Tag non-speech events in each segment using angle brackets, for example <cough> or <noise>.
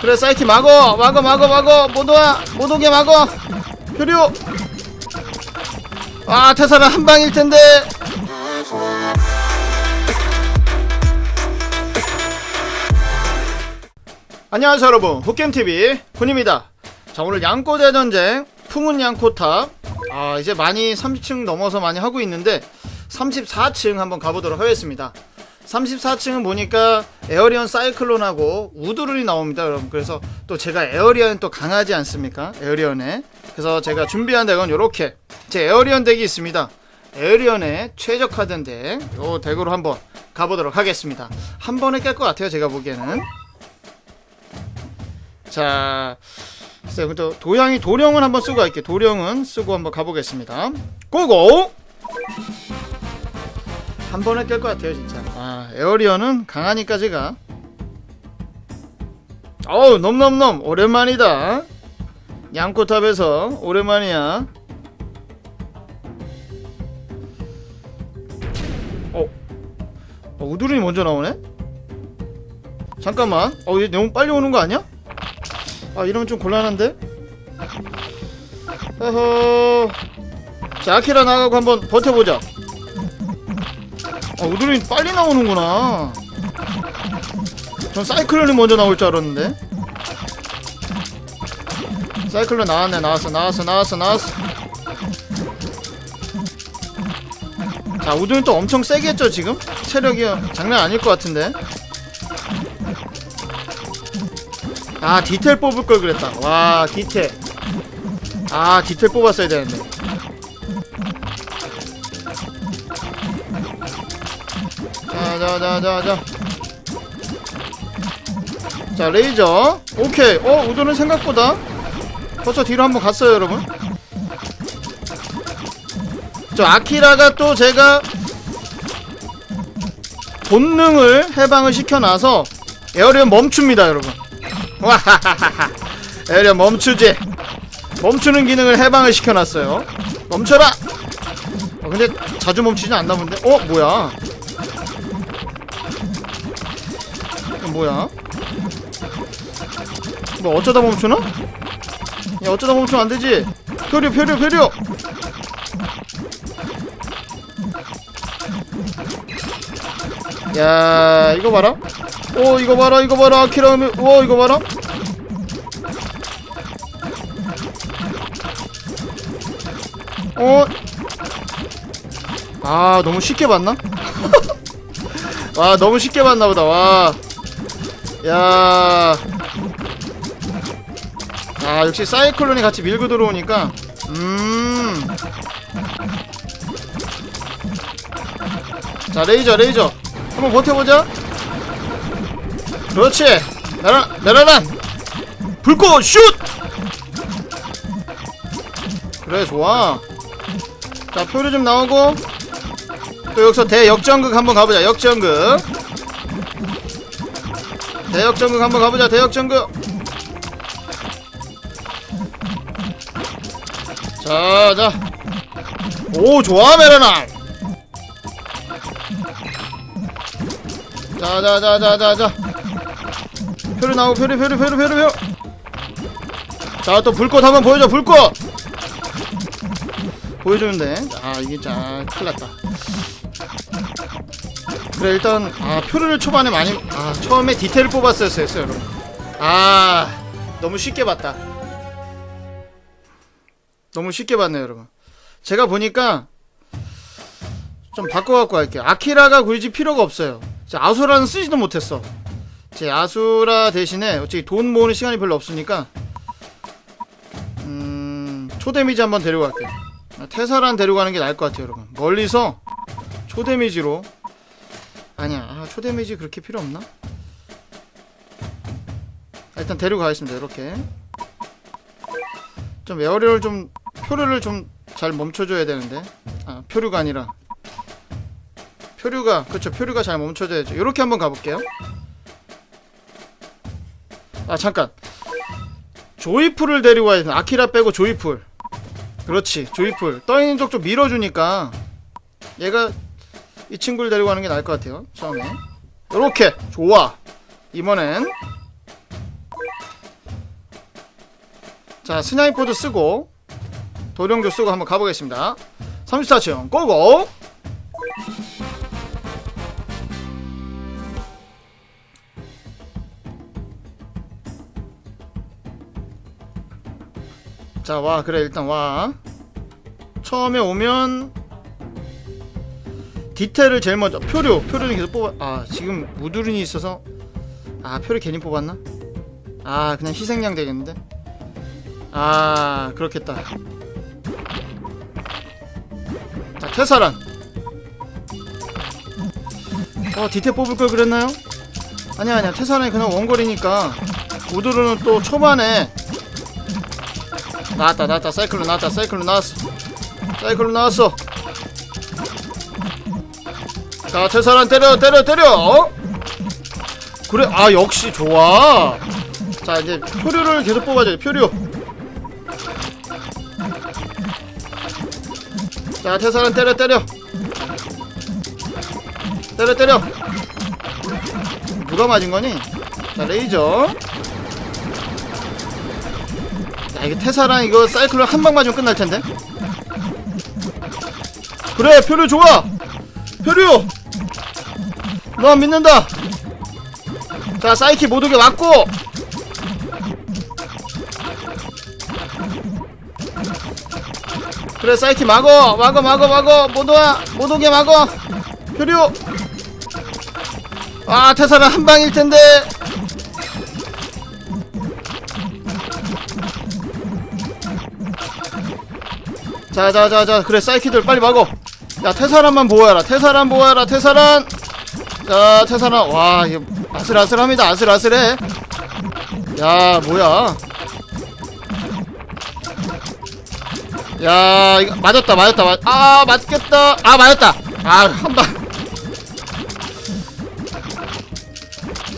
그래 사이키 막어. 막어 막어 막어. 못와. 못 오게 막어. 표류 아 태사는 한 방일 텐데. 안녕하세요 여러분. 흑겜TV 군입니다. 자 오늘 양꼬 대 전쟁 풍운 양코탑. 아 이제 많이 30층 넘어서 많이 하고 있는데 34층 한번 가보도록 하겠습니다 34층은 보니까 에어리언 사이클론하고 우드룬이 나옵니다 여러분. 그래서 또 제가 에어리언 또 강하지 않습니까? 에어리언에. 그래서 제가 준비한 덱은 요렇게. 제 에어리언 덱이 있습니다. 에어리언에 최적화된 덱요 덱으로 한번 가보도록 하겠습니다. 한 번에 깰 것 같아요 제가 보기에는. 자 글쎄요 또 도양이 도령은 한번 쓰고 갈게요. 도령은 쓰고 한번 가보겠습니다. 고고 한 번에 깰 것 같아요 진짜. 아 에어리언은 강하니까 제가. 어우 넘넘넘. 오랜만이다. 양코탑에서 오랜만이야. 어, 어 우두른이 먼저 나오네? 잠깐만. 어얘 너무 빨리 오는 거 아니야? 아 이러면 좀 곤란한데? 어허. 자 아키라 나가고 한번 버텨보자 아 우드린 빨리 나오는구나. 전 사이클론이 먼저 나올 줄 알았는데. 사이클론 나왔네. 나왔어 나왔어 나왔어 나왔어. 자 우드린 또 엄청 세게 했죠 지금? 체력이 장난 아닐 것 같은데. 아 디테일 뽑을 걸 그랬다. 와 디테일 아 디테일 뽑았어야 되는데 자자자자자 자 레이저. 오케이. 어 우도는 생각보다 벌써 뒤로 한번 갔어요 여러분. 저 아키라가 또 제가 본능을 해방을 시켜놔서 에어리언 멈춥니다 여러분. 와하하하하. 에어리언 멈추지. 멈추는 기능을 해방을 시켜놨어요. 멈춰라! 어, 근데 자주 멈추진 않나 본데? 어 뭐야 뭐야? 뭐 어쩌다 멈추나? 야 어쩌다 멈추면 안 되지? 표류 표류 표류 야 이거 봐라. 오 이거 봐라 이거 봐라. 아키라미 오 이거 봐라. 어? 아 너무 쉽게 봤나? <laughs> 와 너무 쉽게 봤나 보다. 와 야. 아 역시 사이클론이 같이 밀고 들어오니까 음. 자 레이저 레이저. 한번 버텨보자. 그렇지. 내라 내라란 불꽃 슛! 그래 좋아. 자 표류 좀 나오고 또 여기서 대역전극 한번 가보자. 역전극 대역 전극 한번 가보자 대역 전극. 자자. 오 좋아 메라나 자자자자자자. 표류 나오고 표류 표류 표류 표류 표류. 자또 불꽃 한번 보여줘 불꽃. 보여주는데 아 이게 자 큰일났다 그래 일단 아 표류를 초반에 많이 아 처음에 디테일 뽑았어야 했어요 여러분. 아 너무 쉽게 봤다. 너무 쉽게 봤네요 여러분. 제가 보니까 좀 바꿔갖고 할게요. 아키라가 굳이 필요가 없어요. 자, 아수라는 쓰지도 못했어. 제 아수라 대신에 어차피 돈 모으는 시간이 별로 없으니까 음 초데미지 한번 데리고 갈게요. 테사란 데려가는 게 나을 것 같아요 여러분. 멀리서 초데미지로 초데미지 그렇게 필요 없나? 아, 일단 데리고 가겠습니다 이렇게. 좀 에어리얼 좀 표류를 좀 잘 멈춰줘야 되는데. 아 표류가 아니라. 표류가 그쵸 표류가 잘 멈춰져야죠. 이렇게 한번 가볼게요. 아 잠깐. 조이풀을 데리고 와야 돼 아키라 빼고 조이풀. 그렇지 조이풀. 떠있는 쪽 좀 밀어주니까 얘가 이 친구를 데리고 가는 게 나을 것 같아요. 처음에. 요렇게. 좋아. 이번엔. 자, 스나이퍼도 쓰고, 도령도 쓰고 한번 가보겠습니다. 34층, 고고! 자, 와, 그래, 일단 와. 처음에 오면 디테일을 제일 먼저 표류 표류는 계속 뽑아 아 지금 무드run이 있어서 아 표류 괜히 뽑았나? 아 그냥 희생양 되겠는데? 아 그렇겠다. 자 퇴사란. 어 디테 뽑을 걸 그랬나요? 아니야 아니야. 퇴사란이 그냥 원거리니까 무드run은 또 초반에 나왔다 나왔다. 사이클로 나왔다 사이클로 나왔어. 사이클로 나왔어 자 퇴사란 때려 때려 때려. 어? 그래 아 역시 좋아. 자 이제 표류를 계속 뽑아줘요 표류. 자 태사는 때려 때려. 때려 때려. 누가 맞은 거니? 자 레이저. 야 이거 태사랑 이거 사이클로 한 방 맞으면 끝날 텐데. 그래 표류 좋아. 표류 너 믿는다. 자 사이키 못 오게 막고. 그래 사이키 막어. 막어 막어 막어. 못 오게 막어. 표류 아 태사는 한 방일 텐데. 자자자자 그래 사이키들 빨리 막어. 야 태사란만 보호해라. 태사란 보호해라 태사란 자 태사란 와 이거 아슬아슬합니다. 아슬아슬해. 야 뭐야? 야 이거 맞았다 맞았다. 맞... 아 맞겠다. 아 맞았다. 아 한방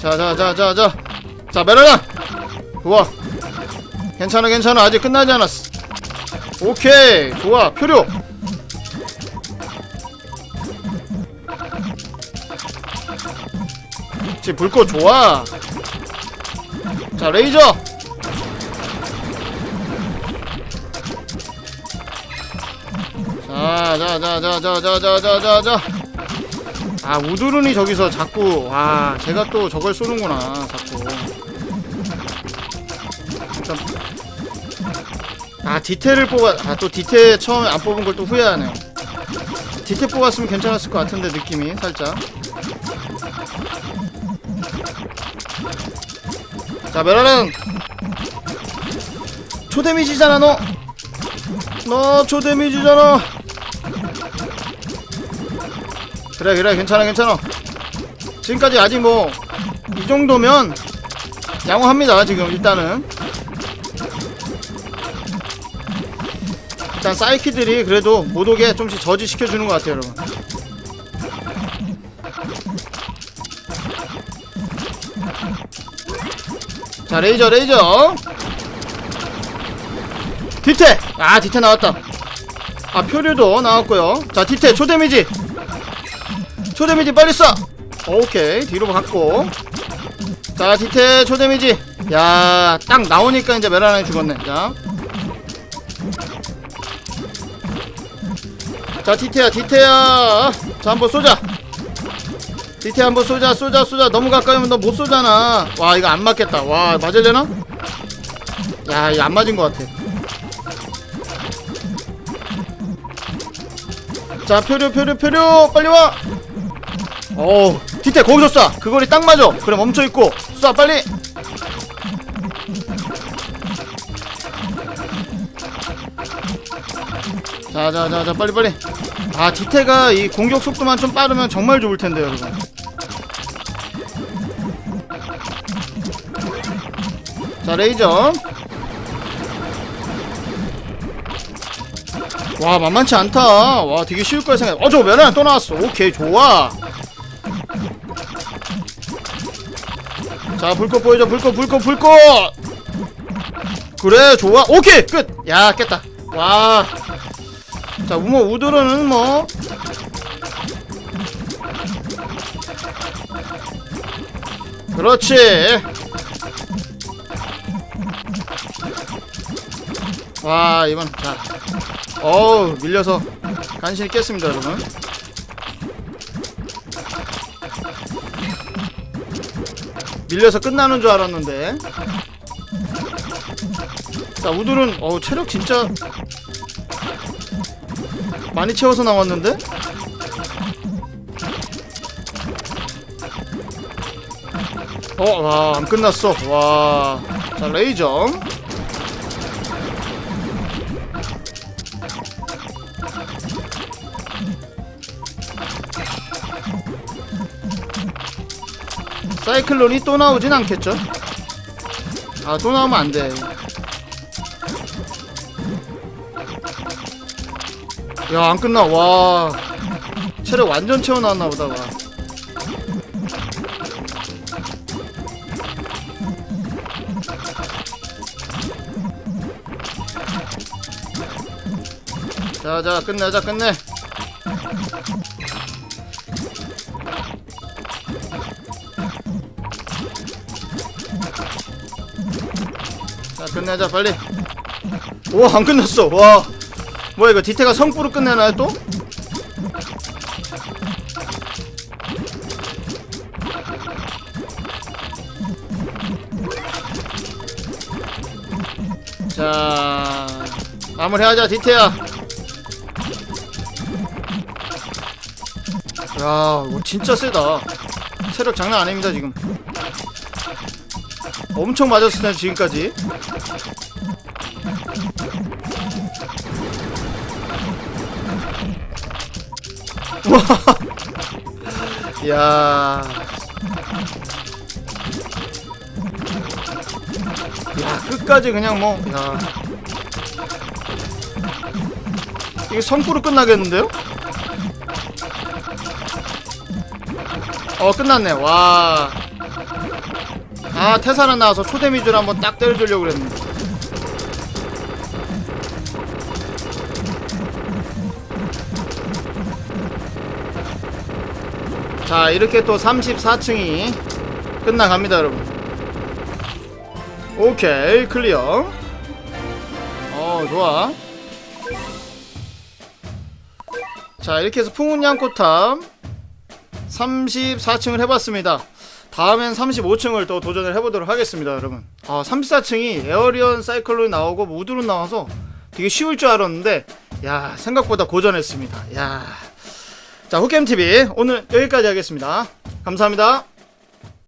자자자자자. 자 메라나 좋아. 괜찮아 괜찮아. 아직 끝나지 않았어. 오케이. 좋아. 표류 지금 불꽃 좋아. 자 레이저. 자자자자자자자자자 아 우두룬이 저기서 자꾸 와 제가 또 저걸 쏘는구나 자꾸. 좀- 아 디테일을 뽑아 아 또 디테일 처음에 안 뽑은 걸 또 후회하네 디테일 뽑았으면 괜찮았을 것 같은데 느낌이 살짝 자 메라는. 초데미지잖아 너. 너 초데미지잖아. 그래 그래 괜찮아 괜찮아. 지금까지 아직 뭐 이 정도면 양호합니다 지금 일단은. 일단 사이키들이 그래도 못 오게 좀씩 저지시켜주는 것 같아요 여러분 자 레이저 레이저. 디테. 아 디테 나왔다. 아 표류도 나왔고요. 자 디테 초데미지. 초데미지 빨리 쏴. 오케이 뒤로 갔고. 자 디테 초데미지. 야 딱 나오니까 이제 메라나이 죽었네. 자. 자 디테야 디테야. 자 한번 쏘자 디테 한번 쏘자 쏘자 쏘자. 너무 가까이면 너 못 쏘잖아. 와 이거 안 맞겠다. 와 맞을려나? 야 이거 안 맞은 것 같아. 자 표류 표류 표류. 빨리 와. 어우 디테 거기서 쏴! 그 거리 딱 맞아. 그래 멈춰있고. 쏴 빨리. 자자자자 빨리 빨리. 아 디테가 이 공격 속도만 좀 빠르면 정말 좋을 텐데 여러분 자 레이저. 와 만만치 않다. 와 되게 쉬울 거야 생각 어저 메라나 또 나왔어. 오케이 좋아. 자 불꽃 보여줘. 불꽃 불꽃 불꽃. 그래 좋아. 오케이 끝야 깼다. 와자 우모 우드로는 뭐. 그렇지 와 이번 자 어우 밀려서 간신히 깼습니다 여러분 밀려서 끝나는 줄 알았는데 자 우들은 어우 체력 진짜 많이 채워서 나왔는데 어, 와, 안 끝났어. 와. 자, 레이저. 사이클론이 또 나오진 않겠죠? 아, 또 나오면 안 돼. 야, 안 끝나. 와. 체력 완전 채워놨나 보다, 와. 자, 자, 끝내자, 끝내. 끝내자, 빨리. 오, 안 끝났어. 와. 뭐야, 이거 디테가 성부로 끝내나요, 또? 자, 마무리하자, 디테야. 야, 이거 진짜 세다. 체력 장난 아닙니다, 지금. 엄청 텐데, 지금까지. 와. <laughs> 야. 야, 끝까지 그냥 뭐, 야. 이게 성구로 끝나겠는데요? 어 끝났네 와. 아 테사라 나와서 초데미줄 한번 딱 때려주려고 그랬는데. 자 이렇게 또 34층이 끝나갑니다 여러분. 오케이 클리어. 어 좋아. 자 이렇게 해서 풍운양코탑 34층을 해봤습니다. 다음엔 35층을 또 도전을 해보도록 하겠습니다, 여러분. 아, 34층이 에어리언 사이클론이 나오고 무드론 나와서 되게 쉬울 줄 알았는데, 야, 생각보다 고전했습니다. 야. 자, 후캠TV 오늘 여기까지 하겠습니다. 감사합니다.